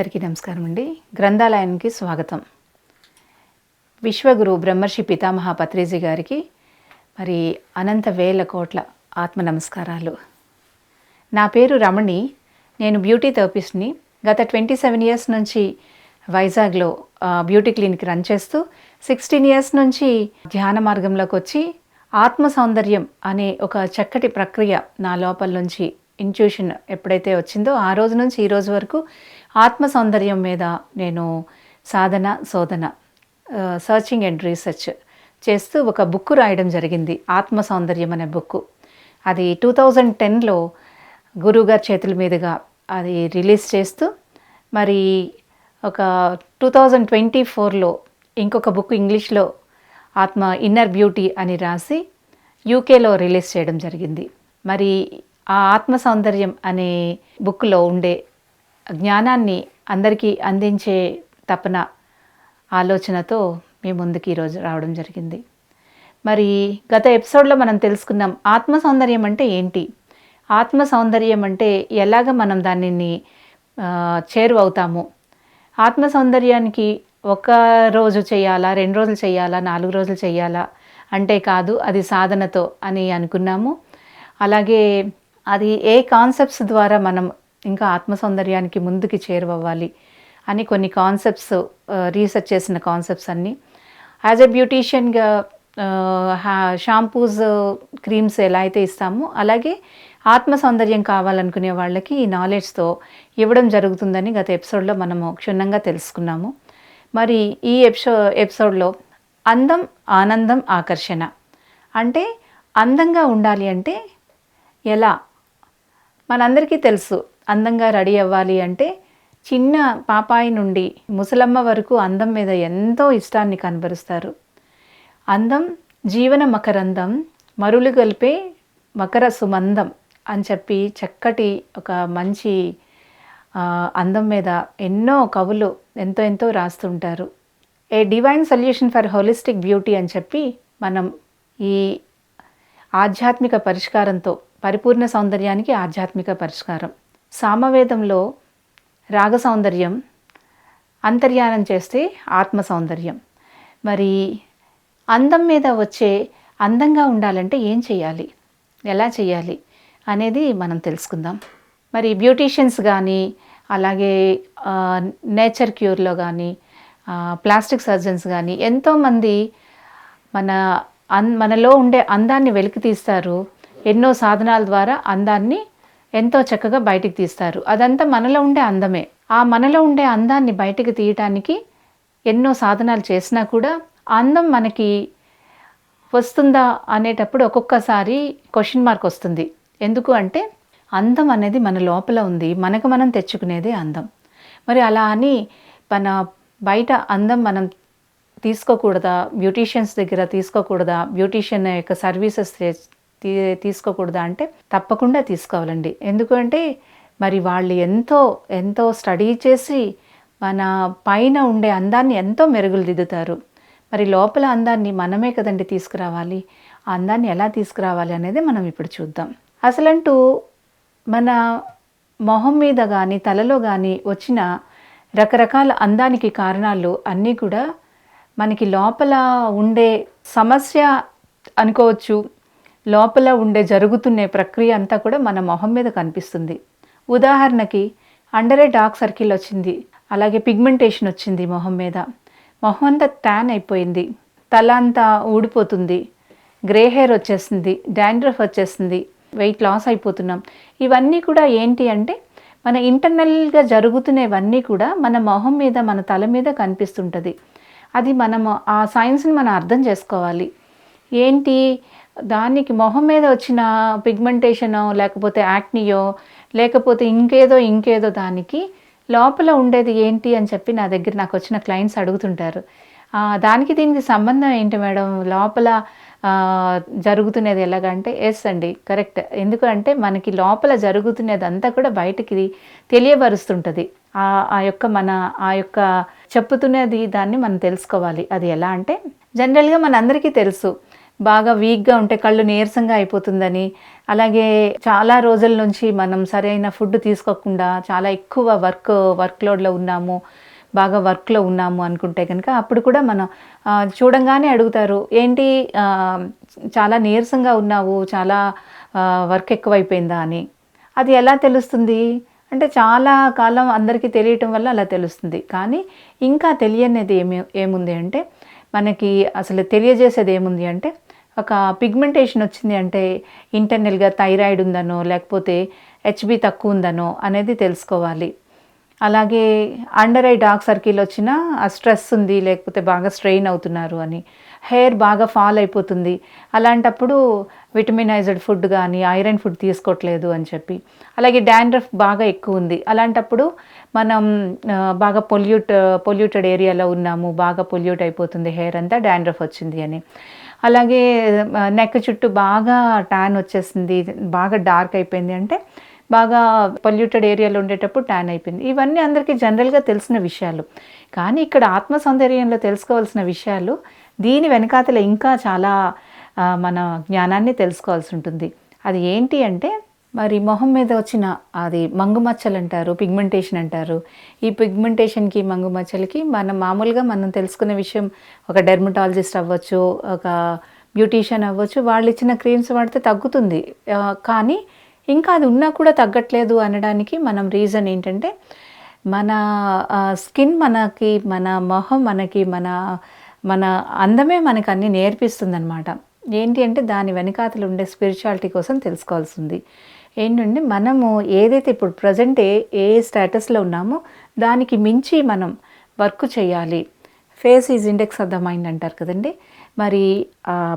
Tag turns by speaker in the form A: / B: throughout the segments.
A: అందరికీ నమస్కారం అండి. గ్రంథాలయానికి స్వాగతం. విశ్వగురు బ్రహ్మర్షి పితామహ పత్రేజీ గారికి మరి అనంత వేల కోట్ల ఆత్మ నమస్కారాలు. నా పేరు రమణి. నేను బ్యూటీ థెరపిస్ట్ని. గత ట్వంటీ సెవెన్ ఇయర్స్ నుంచి వైజాగ్లో బ్యూటీ క్లినిక్ రన్ చేస్తూ సిక్స్టీన్ ఇయర్స్ నుంచి ధ్యాన మార్గంలోకి వచ్చి ఆత్మ సౌందర్యం అనే ఒక చక్కటి ప్రక్రియ నా లోపల నుంచి ఇంట్యూషన్ ఎప్పుడైతే వచ్చిందో ఆ రోజు నుంచి ఈ రోజు వరకు ఆత్మ సౌందర్యం మీద నేను సాధన శోధన సర్చింగ్ అండ్ రీసెర్చ్ చేస్తూ ఒక బుక్ రాయడం జరిగింది. ఆత్మ సౌందర్యం అనే బుక్ అది టూ థౌజండ్ టెన్లో గురువుగారి చేతుల మీదుగా అది రిలీజ్ చేస్తూ మరి ఒక టూ థౌజండ్ ట్వంటీ ఫోర్లో ఇంకొక బుక్ ఇంగ్లీష్లో ఆత్మ ఇన్నర్ బ్యూటీ అని రాసి యూకేలో రిలీజ్ చేయడం జరిగింది. మరి ఆ ఆత్మ సౌందర్యం అనే బుక్లో ఉండే జ్ఞానాన్ని అందరికీ అందించే తపన ఆలోచనతో మీ ముందుకు ఈరోజు రావడం జరిగింది. మరి గత ఎపిసోడ్లో మనం తెలుసుకున్నాం ఆత్మ సౌందర్యం అంటే ఏంటి? ఆత్మ సౌందర్యం అంటే ఎలాగ మనం దానిని చేరువవుతాము? ఆత్మ సౌందర్యానికి ఒక రోజు చేయాలా రెండు రోజులు చేయాలా నాలుగు రోజులు చేయాలా? అంటే కాదు అది సాధనతో అని అనుకున్నాము. అలాగే అది ఏ కాన్సెప్ట్స్ ద్వారా మనం ఇంకా ఆత్మ సౌందర్యానికి ముందుకు చేరువవ్వాలి అని కొన్ని కాన్సెప్ట్స్ రీసెర్చ్ uh, చేసిన కాన్సెప్ట్స్ అన్నీ. యాజ్ ఎ బ్యూటీషియన్గా షాంపూస్ క్రీమ్స్ ఎలా అయితే ఇస్తామో అలాగే ఆత్మ సౌందర్యం కావాలనుకునే వాళ్ళకి ఈ నాలెడ్జ్తో ఇవ్వడం జరుగుతుందని గత ఎపిసోడ్లో మనము క్షుణ్ణంగా తెలుసుకున్నాము. మరి ఈ ఎపిసో ఎపిసోడ్లో అందం ఆనందం ఆకర్షణ. అంటే అందంగా ఉండాలి అంటే ఎలా? మనందరికీ తెలుసు అందంగా రెడీ అవ్వాలి అంటే చిన్న పాపాయి నుండి ముసలమ్మ వరకు అందం మీద ఎంతో ఇష్టాన్ని కనబరుస్తారు. అందం జీవన మకరందం మరులు గలిపే మకర సుమందం అని చెప్పి చక్కటి ఒక మంచి అందం మీద ఎన్నో కవులు ఎంతో ఎంతో రాస్తుంటారు a divine solution for holistic beauty అని చెప్పి మనం ఈ ఆధ్యాత్మిక పరిష్కారంతో పరిపూర్ణ సౌందర్యానికి ఆధ్యాత్మిక పరిష్కారం. సామవేదంలో రాగ సౌందర్యం అంతర్యానం చేస్తే ఆత్మ సౌందర్యం. మరి అందం మీద వచ్చే అందంగా ఉండాలంటే ఏం చేయాలి? ఎలా చేయాలి అనేది మనం తెలుసుకుందాం. మరి బ్యూటీషియన్స్ కానీ అలాగే నేచర్ క్యూర్లో కానీ ప్లాస్టిక్ సర్జన్స్ కానీ ఎంతోమంది మన అన్ మనలో ఉండే అందాన్ని వెలికి తీస్తారు ఎన్నో సాధనాల ద్వారా అందాన్ని ఎంతో చక్కగా బయటికి తీస్తారు. అదంతా మనలో ఉండే అందమే. ఆ మనలో ఉండే అందాన్ని బయటికి తీయటానికి ఎన్నో సాధనాలు చేసినా కూడా అందం మనకి వస్తుందా అనేటప్పుడు ఒక్కొక్కసారి క్వశ్చన్ మార్క్ వస్తుంది. ఎందుకు అంటే అందం అనేది మన లోపల ఉంది. మనకు మనం తెచ్చుకునేదే అందం. మరి అలా అని మన బయట అందం మనం తీసుకోకూడదా? బ్యూటీషియన్స్ దగ్గర తీసుకోకూడదా? బ్యూటీషియన్ యొక్క సర్వీసెస్ తీ తీసుకోకూడదా అంటే తప్పకుండా తీసుకోవాలండి. ఎందుకంటే మరి వాళ్ళు ఎంతో ఎంతో స్టడీ చేసి మన పైన ఉండే అందాన్ని ఎంతో మెరుగులు దిద్దుతారు మరి లోపల అందాన్ని మనమే కదండి తీసుకురావాలి. ఆ అందాన్ని ఎలా తీసుకురావాలి అనేది మనం ఇప్పుడు చూద్దాం. అసలంటూ మన మొహం మీద కానీ తలలో కానీ వచ్చిన రకరకాల అందానికి కారణాలు అన్నీ కూడా మనకి లోపల ఉండే సమస్య అనుకోవచ్చు. లోపల ఉండే జరుగుతున్న ప్రక్రియ అంతా కూడా మన మొహం మీద కనిపిస్తుంది. ఉదాహరణకి అండరే డార్క్ సర్కిల్ వచ్చింది అలాగే పిగ్మెంటేషన్ వచ్చింది మొహం మీద. మొహం అంతా ట్యాన్ అయిపోయింది తల అంతా ఊడిపోతుంది గ్రే హెయిర్ వచ్చేస్తుంది డాండ్రఫ్ వచ్చేస్తుంది వెయిట్ లాస్ అయిపోతున్నాం. ఇవన్నీ కూడా ఏంటి అంటే మన ఇంటర్నల్గా జరుగుతున్నవన్నీ కూడా మన మొహం మీద మన తల మీద కనిపిస్తుంటుంది. అది మనము ఆ సైన్స్ని మనం అర్థం చేసుకోవాలి. ఏంటి? దానికి మొహం మీద వచ్చిన పిగ్మెంటేషనో లేకపోతే యాక్నియో లేకపోతే ఇంకేదో ఇంకేదో దానికి లోపల ఉండేది ఏంటి అని చెప్పి నా దగ్గర నాకు వచ్చిన క్లయింట్స్ అడుగుతుంటారు. దానికి దీనికి సంబంధం ఏంటి మేడం? లోపల జరుగుతున్నది ఎలాగంటే ఎస్ అండి కరెక్ట్ ఎందుకంటే మనకి లోపల జరుగుతున్నది అంతా కూడా బయటికి తెలియబరుస్తుంటుంది. ఆ ఆ యొక్క మన ఆ యొక్క చెప్పుతున్నది దాన్ని మనం తెలుసుకోవాలి. అది ఎలా అంటే జనరల్గా మనందరికీ తెలుసు. బాగా వీక్గా ఉంటే కళ్ళు నీరసంగా అయిపోతుందని. అలాగే చాలా రోజుల నుంచి మనం సరైన ఫుడ్ తీసుకోకుండా చాలా ఎక్కువ వర్క్ వర్క్ లోడ్లో ఉన్నాము బాగా వర్క్లో ఉన్నాము అనుకుంటే కనుక అప్పుడు కూడా మనం చూడంగానే అడుగుతారు ఏంటి చాలా నీరసంగా ఉన్నావు చాలా వర్క్ ఎక్కువైపోయిందా? అని. అది ఎలా తెలుస్తుంది? అంటే చాలా కాలం అందరికీ తెలియటం వల్ల అలా తెలుస్తుంది. కానీ ఇంకా తెలియనిది ఏమి ఏముంది అంటే మనకి అసలు తెలియజేసేది ఏముంది అంటే ఒక పిగ్మెంటేషన్ వచ్చింది అంటే ఇంటర్నల్గా థైరాయిడ్ ఉందనో లేకపోతే హెచ్బి తక్కువ ఉందనో అనేది తెలుసుకోవాలి. అలాగే అండర్ ఐ డార్క్ సర్కిల్ వచ్చినా ఆ స్ట్రెస్ ఉంది లేకపోతే బాగా స్ట్రెయిన్ అవుతున్నారు అని. హెయిర్ బాగా ఫాల్ అయిపోతుంది. అలాంటప్పుడు విటమినైజ్డ్ ఫుడ్ కానీ ఐరన్ ఫుడ్ తీసుకోవట్లేదు అని చెప్పి. అలాగే డాండ్రఫ్ బాగా ఎక్కువ ఉంది. అలాంటప్పుడు మనం బాగా పొల్యూట్ పొల్యూటెడ్ ఏరియాలో ఉన్నాము బాగా పొల్యూట్ అయిపోతుంది హెయిర్ అంతా డాండ్రఫ్ వచ్చింది అని. అలాగే నెక్ చుట్టూ బాగా ట్యాన్ వచ్చేసింది. బాగా డార్క్ అయిపోయింది అంటే బాగా పొల్యూటెడ్ ఏరియాలో ఉండేటప్పుడు ట్యాన్ అయిపోయింది. ఇవన్నీ అందరికీ జనరల్గా తెలిసిన విషయాలు. కానీ ఇక్కడ ఆత్మ సౌందర్యంలో తెలుసుకోవాల్సిన విషయాలు దీని వెనకాతల ఇంకా చాలా మన జ్ఞానాన్ని తెలుసుకోవాల్సి ఉంటుంది. అది ఏంటి అంటే మరి మొహం మీద వచ్చిన అది మంగుమచ్చలు అంటారు పిగ్మెంటేషన్ అంటారు. ఈ పిగ్మెంటేషన్కి మంగుమచ్చలకి మనం మామూలుగా మనం తెలుసుకునే విషయం ఒక డెర్మటాలజిస్ట్ అవ్వచ్చు ఒక బ్యూటీషియన్ అవ్వచ్చు వాళ్ళు ఇచ్చిన క్రీమ్స్ వాడితే తగ్గుతుంది. కానీ ఇంకా అది ఉన్నా కూడా తగ్గట్లేదు అనడానికి మనం రీజన్ ఏంటంటే మన స్కిన్ మనకి మన మొహం మనకి మన మన అందమే మనకు అన్ని నేర్పిస్తుంది అనమాట ఏంటి అంటే దాని వెనకాతలు ఉండే స్పిరిచువాలిటీ కోసం తెలుసుకోవాల్సింది. ఏంటంటే మనము ఏదైతే ఇప్పుడు ప్రజెంట్ ఏ ఏ స్టేటస్లో ఉన్నామో దానికి మించి మనం వర్క్ చేయాలి. Face is index of the mind అంటారు కదండి. మరి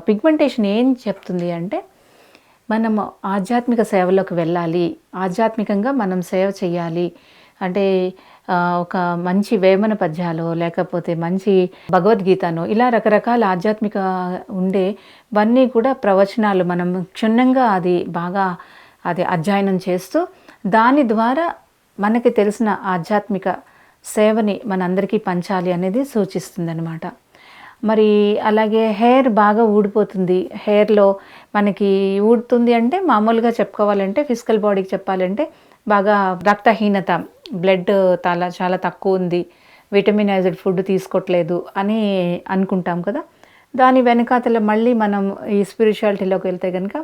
A: పిగ్మెంటేషన్ ఏం చెప్తుంది అంటే మనము ఆధ్యాత్మిక సేవలోకి వెళ్ళాలి. ఆధ్యాత్మికంగా మనం సేవ చేయాలి. అంటే ఒక మంచి వేమన పద్యాలు లేకపోతే మంచి భగవద్గీతను ఇలా రకరకాల ఆధ్యాత్మిక ఉండేవన్నీ కూడా ప్రవచనాలు మనం క్షుణ్ణంగా అది బాగా అది అధ్యయనం చేస్తూ దాని ద్వారా మనకి తెలిసిన ఆధ్యాత్మిక సేవని మనందరికీ పంచాలి అనేది సూచిస్తుంది మరి అలాగే హెయిర్ బాగా ఊడిపోతుంది. హెయిర్లో మనకి ఊడుతుంది అంటే మామూలుగా చెప్పుకోవాలంటే ఫిజికల్ బాడీకి చెప్పాలంటే బాగా రక్తహీనత బ్లడ్ చాలా చాలా తక్కువ ఉంది. విటమినైజ్డ్ ఫుడ్ తీసుకోవట్లేదు అని అనుకుంటాం కదా. దాని వెనకాతల మళ్ళీ మనం ఈ స్పిరిచువాలిటీలోకి వెళ్తే కనుక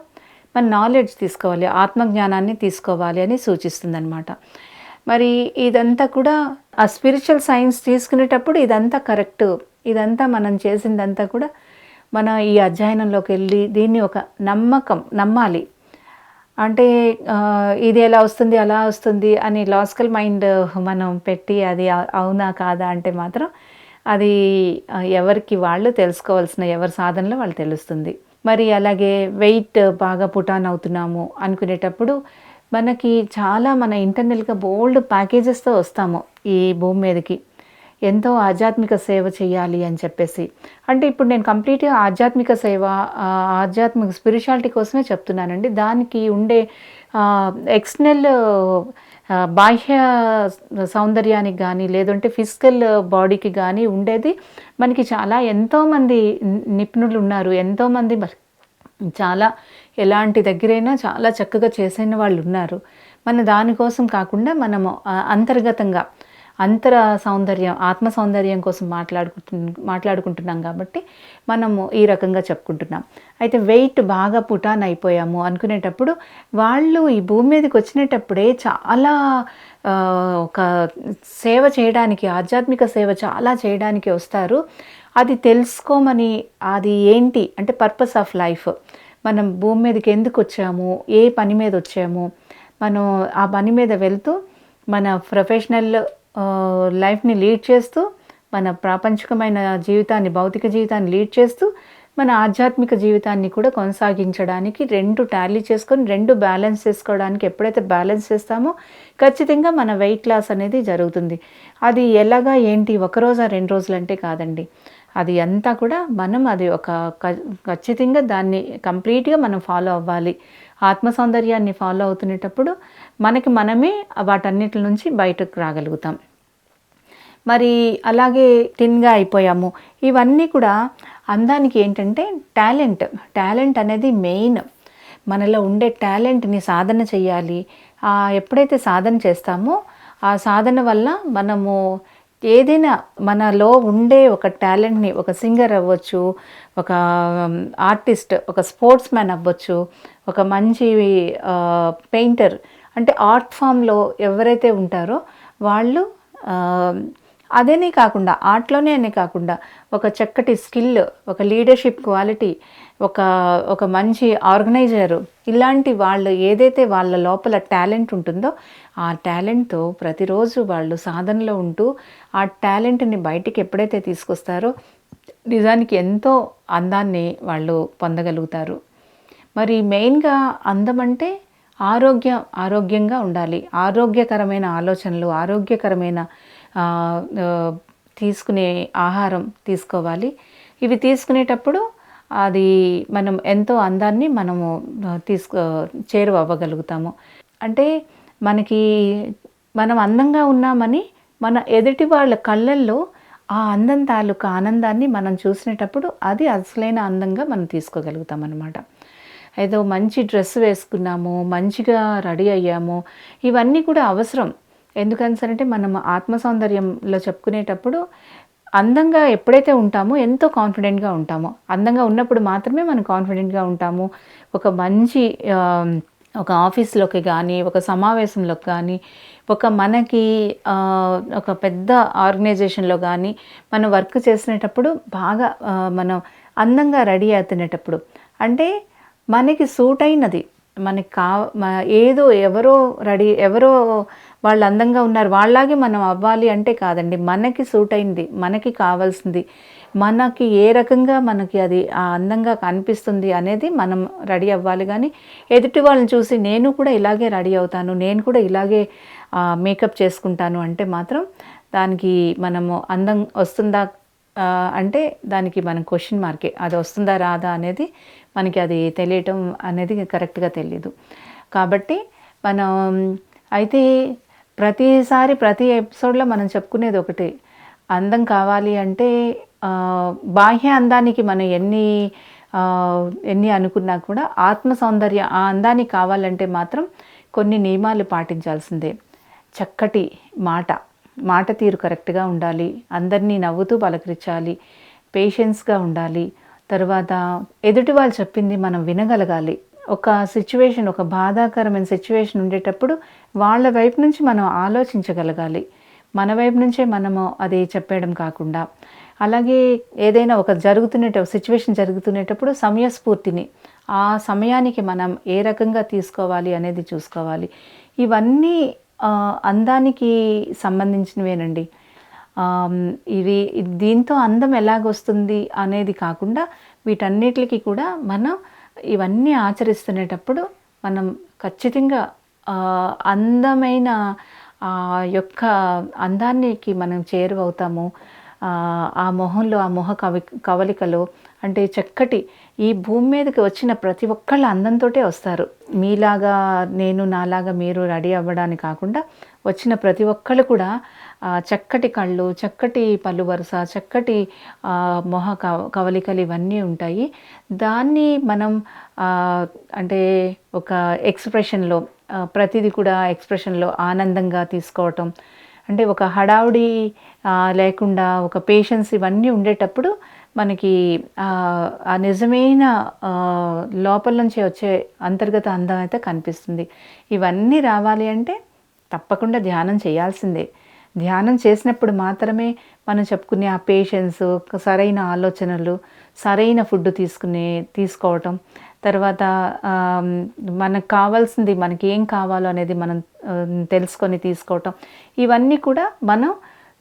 A: మన నాలెడ్జ్ తీసుకోవాలి ఆత్మజ్ఞానాన్ని తీసుకోవాలి అని సూచిస్తుంది మరి ఇదంతా కూడా ఆ స్పిరిచువల్ సైన్స్ తీసుకునేటప్పుడు ఇదంతా కరెక్ట్ ఇదంతా మనం చేసిందంతా కూడా మన ఈ అధ్యయనంలోకి వెళ్ళి దీన్ని ఒక నమ్మకం నమ్మాలి. అంటే ఇది ఎలా వస్తుంది అలా వస్తుంది అని లాజికల్ మైండ్ మనం పెట్టి అది అవునా కాదా అంటే మాత్రం అది ఎవరికి వాళ్ళు తెలుసుకోవాల్సిన ఎవరి సాధనలో వాళ్ళు తెలుస్తుంది. మరి అలాగే వెయిట్ బాగా పుటాన్ అవుతున్నాము అనుకునేటప్పుడు మనకి చాలా మన ఇంటర్నల్గా బోల్డ్ ప్యాకేజెస్తో వస్తాము ఈ భూమి మీదకి. ఎంతో ఆధ్యాత్మిక సేవ చేయాలి అని చెప్పేసి. అంటే ఇప్పుడు నేను కంప్లీట్గా ఆధ్యాత్మిక సేవ ఆధ్యాత్మిక స్పిరిచువాలిటీ కోసమే చెప్తున్నానండి. దానికి ఉండే ఎక్స్టర్నల్ బాహ్య సౌందర్యానికి కానీ లేదంటే ఫిజికల్ బాడీకి కానీ ఉండేది. మనకి చాలా ఎంతోమంది నిపుణులు ఉన్నారు ఎంతోమంది చాలా ఎలాంటి దగ్గరైనా చాలా చక్కగా చేసిన వాళ్ళు ఉన్నారు మన దానికోసం కాకుండా మనము అంతర్గతంగా అంతర సౌందర్యం ఆత్మ సౌందర్యం కోసం మాట్లాడుకుంటు మాట్లాడుకుంటున్నాం కాబట్టి మనము ఈ రకంగా చెప్పుకుంటున్నాం. అయితే వెయిట్ బాగా పుటాన్ అయిపోయాము అనుకునేటప్పుడు వాళ్ళు ఈ భూమి మీదకి వచ్చినప్పుడే చాలా ఒక సేవ చేయడానికి ఆధ్యాత్మిక సేవ చాలా చేయడానికి వస్తారు. అది తెలుసుకోమని అది ఏంటి? అంటే పర్పస్ ఆఫ్ లైఫ్ మనం భూమి మీదకి ఎందుకు వచ్చాము? ఏ పని మీద వచ్చాము? మనం ఆ పని మీద వెళ్తూ మన ప్రొఫెషనల్ లైఫ్ని లీడ్ చేస్తూ మన ప్రాపంచికమైన జీవితాన్ని భౌతిక జీవితాన్ని లీడ్ చేస్తూ మన ఆధ్యాత్మిక జీవితాన్ని కూడా కొనసాగించడానికి రెండు టాలీ చేసుకొని రెండు బ్యాలెన్స్ చేసుకోవడానికి ఎప్పుడైతే బ్యాలెన్స్ చేస్తామో ఖచ్చితంగా మన వెయిట్ లాస్ అనేది జరుగుతుంది. అది ఎలాగా ఏంటి ఒక రోజా రెండు రోజులు అంటే కాదండి. అది అంతా కూడా మనం అది ఒక క- ఖచ్చితంగా దాన్ని కంప్లీట్గా మనం ఫాలో అవ్వాలి. ఆత్మ సౌందర్యాన్ని ఫాలో అవుతునేటప్పుడు మనకి మనమే వాటన్నిటి నుంచి బయటకు రాగలుగుతాం. మరి అలాగే థిన్గా అయిపోయాము. ఇవన్నీ కూడా అందానికి ఏంటంటే టాలెంట్ టాలెంట్ అనేది మెయిన్ మనలో ఉండే టాలెంట్ని సాధన చేయాలి. ఎప్పుడైతే సాధన చేస్తామో ఆ సాధన వల్ల మనము ఏదైనా మనలో ఉండే ఒక టాలెంట్ని ఒక సింగర్ అవ్వచ్చు ఒక ఆర్టిస్ట్ ఒక స్పోర్ట్స్ మ్యాన్ అవ్వచ్చు ఒక మంచి పెయింటర్ అంటే ఆర్ట్ ఫామ్లో ఎవరైతే ఉంటారో వాళ్ళు అదేనే కాకుండా ఆర్ట్లోనే అనే కాకుండా ఒక చక్కటి స్కిల్ ఒక లీడర్షిప్ క్వాలిటీ ఒక ఒక మంచి ఆర్గనైజరు. ఇలాంటి వాళ్ళు ఏదైతే వాళ్ళ లోపల టాలెంట్ ఉంటుందో ఆ టాలెంట్తో ప్రతిరోజు వాళ్ళు సాధనలో ఉంటూ ఆ టాలెంట్ని బయటికి ఎప్పుడైతే తీసుకొస్తారో నిజానికి ఎంతో అందాన్ని వాళ్ళు పొందగలుగుతారు. మరి మెయిన్గా అందం అంటే ఆరోగ్య ఆరోగ్యంగా ఉండాలి. ఆరోగ్యకరమైన ఆలోచనలు ఆరోగ్యకరమైన తీసుకునే ఆహారం తీసుకోవాలి. ఇవి తీసుకునేటప్పుడు అది మనం ఎంతో అందాన్ని మనము తీసుకో చేరువ అవ్వగలుగుతాము అంటే మనకి మనం అందంగా ఉన్నామని మన ఎదుటి వాళ్ళ కళ్ళల్లో ఆ అందం తాలూకా ఆనందాన్ని మనం చూసినప్పుడు అది అసలైన అందంగా మనం తీసుకోగలుగుతాం అన్నమాట ఏదో మంచి డ్రెస్ వేసుకున్నాము మంచిగా రెడీ అయ్యాము ఇవన్నీ కూడా అవసరం. ఎందుకనిసరంటే మనం ఆత్మ సౌందర్యంలో చెప్పుకునేటప్పుడు అందంగా ఎప్పుడైతే ఉంటామో ఎంతో కాన్ఫిడెంట్గా ఉంటామో అందంగా ఉన్నప్పుడు మాత్రమే మనం కాన్ఫిడెంట్గా ఉంటాము. ఒక మంచి ఒక ఆఫీస్లోకి కానీ ఒక సమావేశంలోకి కానీ ఒక మనకి ఒక పెద్ద ఆర్గనైజేషన్లో కానీ మనం వర్క్ చేసినప్పుడు బాగా మనం అందంగా రెడీ అవుతున్నప్పుడు. అంటే మనకి సూట్ అయినది మనకి కా మ- ఏదో ఎవరో రెడీ ఎవరో వాళ్ళు అందంగా ఉన్నారు. వాళ్ళలాగే మనం అవ్వాలి అంటే కాదండి. మనకి సూట్ అయింది. మనకి కావాల్సింది. మనకి ఏ రకంగా మనకి అది ఆ అందంగా కనిపిస్తుంది అనేది మనం రెడీ అవ్వాలి. కానీ ఎదుటి వాళ్ళని చూసి నేను కూడా ఇలాగే రెడీ అవుతాను. నేను కూడా ఇలాగే మేకప్ చేసుకుంటాను అంటే మాత్రం దానికి మనము అందం వస్తుందా అంటే దానికి మనం క్వశ్చన్ మార్కే అది వస్తుందా రాదా అనేది మనకి అది తెలియటం అనేది కరెక్ట్గా తెలియదు కాబట్టి మనం అయితే ప్రతిసారి ప్రతి ఎపిసోడ్లో మనం చెప్పుకునేది ఒకటి. అందం కావాలి అంటే బాహ్య అందానికి మనం ఎన్ని ఎన్ని అనుకున్నా కూడా ఆత్మ సౌందర్య ఆ అందానికి కావాలంటే మాత్రం కొన్ని నియమాలు పాటించాల్సిందే. చక్కటి మాట మాట తీరు కరెక్ట్గా ఉండాలి అందరినీ నవ్వుతూ పలకరించాలి పేషెన్స్గా ఉండాలి తర్వాత ఎదుటి వాళ్ళు చెప్పింది మనం వినగలగాలి. ఒక సిచ్యువేషన్ ఒక బాధాకరమైన సిచ్యువేషన్ ఉండేటప్పుడు వాళ్ళ వైపు నుంచి మనం ఆలోచించగలగాలి. మన వైపు నుంచే మనము అది చెప్పేయడం కాకుండా. అలాగే ఏదైనా ఒక జరుగుతున్న సిచ్యువేషన్ జరుగుతునేటప్పుడు సమయస్ఫూర్తిని ఆ సమయానికి మనం ఏ రకంగా తీసుకోవాలి అనేది చూసుకోవాలి. ఇవన్నీ అందానికి సంబంధించినవేనండి. ఇవి దీంతో అందం ఎలాగొస్తుంది అనేది కాకుండా వీటన్నిటికి కూడా మనం ఇవన్నీ ఆచరిస్తునేటప్పుడు మనం ఖచ్చితంగా అందమైన ఆ యొక్క అందానికి మనం చేరువవుతాము. ఆ, మొహంలో ఆ మొహ కవి కవలికలు అంటే చక్కటి ఈ భూమి మీదకి వచ్చిన ప్రతి ఒక్కళ్ళు అందంతోటే వస్తారు. మీలాగా నేను నాలాగా మీరు రెడీ అవ్వడానికి కాకుండా వచ్చిన ప్రతి ఒక్కళ్ళు కూడా చక్కటి కళ్ళు చక్కటి పళ్ళు వరుస చక్కటి మొహ కవలికలు ఇవన్నీ ఉంటాయి. దాన్ని మనం అంటే ఒక ఎక్స్ప్రెషన్లో ప్రతిదీ కూడా ఎక్స్ప్రెషన్లో ఆనందంగా తీసుకోవటం. అంటే ఒక హడావుడి లేకుండా ఒక పేషెన్స్ ఇవన్నీ ఉండేటప్పుడు మనకి ఆ, నిజమైన లోపల నుంచి వచ్చే అంతర్గత అందం అయితే కనిపిస్తుంది. ఇవన్నీ రావాలి అంటే తప్పకుండా ధ్యానం చేయాల్సిందే. ధ్యానం చేసినప్పుడు మాత్రమే మనం చెప్పుకునే ఆ పేషెన్స్ సరైన ఆలోచనలు సరైన ఫుడ్ తీసుకునే తీసుకోవటం తర్వాత మనకు కావాల్సింది మనకి ఏం కావాలో అనేది మనం తెలుసుకొని తీసుకోవటం. ఇవన్నీ కూడా మనం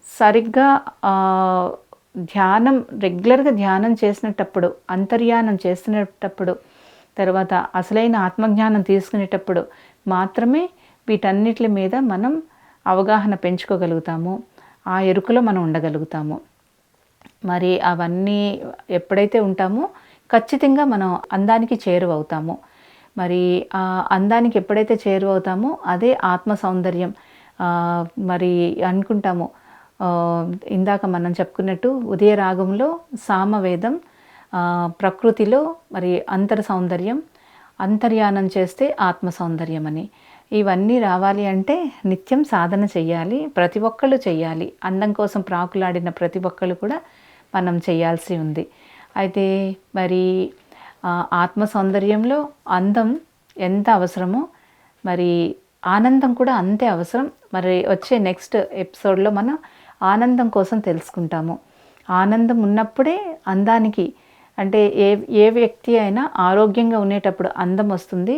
A: సరిగ్గా ధ్యానం రెగ్యులర్గా ధ్యానం చేసినప్పుడు అంతర్యానం చేస్తున్నప్పుడు తర్వాత అసలైన ఆత్మజ్ఞానం తీసుకునేటప్పుడు మాత్రమే వీటన్నిటి మీద మనం అవగాహన పెంచుకోగలుగుతాము. ఆ ఎరుకలో మనం ఉండగలుగుతాము. మరి అవన్నీ ఎప్పుడైతే ఉంటామో ఖచ్చితంగా మనం అందానికి చేరువవుతాము. మరి ఆ అందానికి ఎప్పుడైతే చేరువవుతామో అదే ఆత్మ సౌందర్యం మరి అనుకుంటాము. ఇందాక మనం చెప్పుకున్నట్టు ఉదయ రాగంలో సామవేదం ప్రకృతిలో మరి అంతర సౌందర్యం అంతర్యానం చేస్తే ఆత్మ సౌందర్యం అని ఇవన్నీ రావాలి అంటే నిత్యం సాధన చేయాలి ప్రతి ఒక్కళ్ళు చెయ్యాలి. అందం కోసం ప్రాకులాడిన ప్రతి ఒక్కళ్ళు కూడా మనం చేయాల్సి ఉంది. అయితే మరి ఆత్మ సౌందర్యంలో అందం ఎంత అవసరమో మరి ఆనందం కూడా అంతే అవసరం. మరి వచ్చే నెక్స్ట్ ఎపిసోడ్లో మనం ఆనందం కోసం తెలుసుకుంటాము. ఆనందం ఉన్నప్పుడే అందానికి అంటే ఏ ఏ వ్యక్తి అయినా ఆరోగ్యంగా ఉండేటప్పుడు అందం వస్తుంది.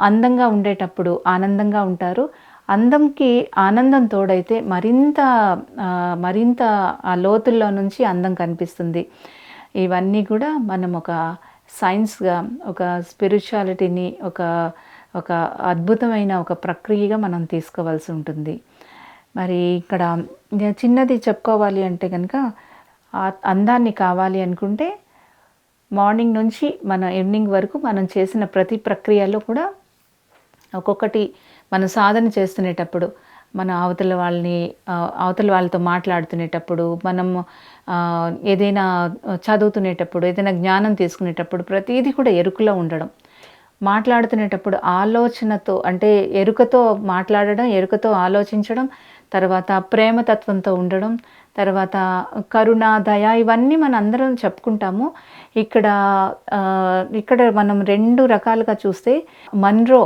A: అందంగా ఉండేటప్పుడు ఆనందంగా ఉంటారు. అందంకి ఆనందం తోడైతే మరింత మరింత ఆ లోతుల్లో నుంచి అందం కనిపిస్తుంది. ఇవన్నీ కూడా మనం ఒక సైన్స్గా ఒక స్పిరిచువాలిటీని ఒక ఒక అద్భుతమైన ఒక ప్రక్రియగా మనం తీసుకోవాల్సి ఉంటుంది. మరి ఇక్కడ చిన్నది చెప్పుకోవాలి అంటే కనుక అందాన్ని కావాలి అనుకుంటే మార్నింగ్ నుంచి మన ఈవినింగ్ వరకు మనం చేసిన ప్రతి ప్రక్రియలో కూడా ఒక్కొక్కటి మనం సాధన చేస్తునేటప్పుడు మన అవతల వాళ్ళని అవతల వాళ్ళతో మాట్లాడుతునేటప్పుడు మనం ఏదైనా చదువుతునేటప్పుడు ఏదైనా జ్ఞానం తీసుకునేటప్పుడు ప్రతిదీ కూడా ఎరుకలో ఉండడం. మాట్లాడుతునేటప్పుడు ఆలోచనతో అంటే ఎరుకతో మాట్లాడడం ఎరుకతో ఆలోచించడం తర్వాత ప్రేమతత్వంతో ఉండడం తర్వాత కరుణ దయ ఇవన్నీ మన అందరం చెప్పుకుంటాము. ఇక్కడ ఇక్కడ మనం రెండు రకాలుగా చూస్తే మన్రో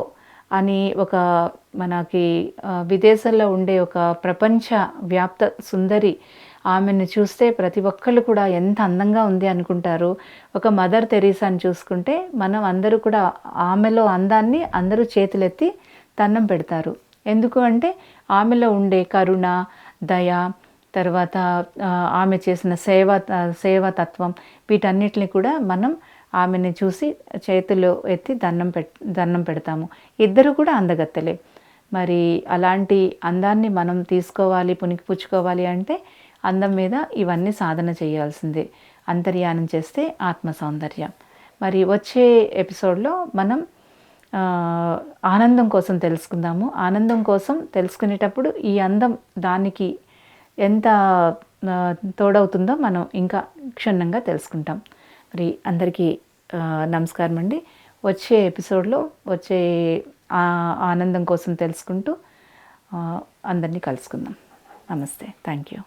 A: అని ఒక మనకి విదేశాల్లో ఉండే ఒక ప్రపంచ వ్యాప్త సుందరి ఆమెను చూస్తే ప్రతి ఒక్కళ్ళు కూడా ఎంత అందంగా ఉంది అనుకుంటారు. ఒక మదర్ తెరీసాని చూసుకుంటే మనం అందరూ కూడా ఆమెలో అందాన్ని అందరూ చేతులెత్తి తన్నం పెడతారు. ఎందుకు అంటే ఆమెలో ఉండే కరుణ దయ తర్వాత ఆమె చేసిన సేవ సేవాతత్వం వీటన్నిటిని కూడా మనం ఆమెని చూసి చేతులు ఎత్తి దండం పెట్ దండం పెడతాము. ఇద్దరు కూడా అందగత్తెలే. మరి అలాంటి అందాన్ని మనం తీసుకోవాలి పుణికిపుచ్చుకోవాలి అంటే అందం మీద ఇవన్నీ సాధన చేయాల్సిందే. అంతర్యానం చేస్తే ఆత్మ సౌందర్యం. మరి వచ్చే ఎపిసోడ్లో మనం ఆనందం కోసం తెలుసుకుందాము. ఆనందం కోసం తెలుసుకునేటప్పుడు ఈ అందం దానికి ఎంత తోడవుతుందో మనం ఇంకా క్షుణ్ణంగా తెలుసుకుంటాం. మరి అందరికీ నమస్కారం అండి. వచ్చే ఎపిసోడ్లో వచ్చే ఆ ఆనందం కోసం తెలుసుకుంటూ అందరినీ కలుసుకుందాం. నమస్తే. Thank you.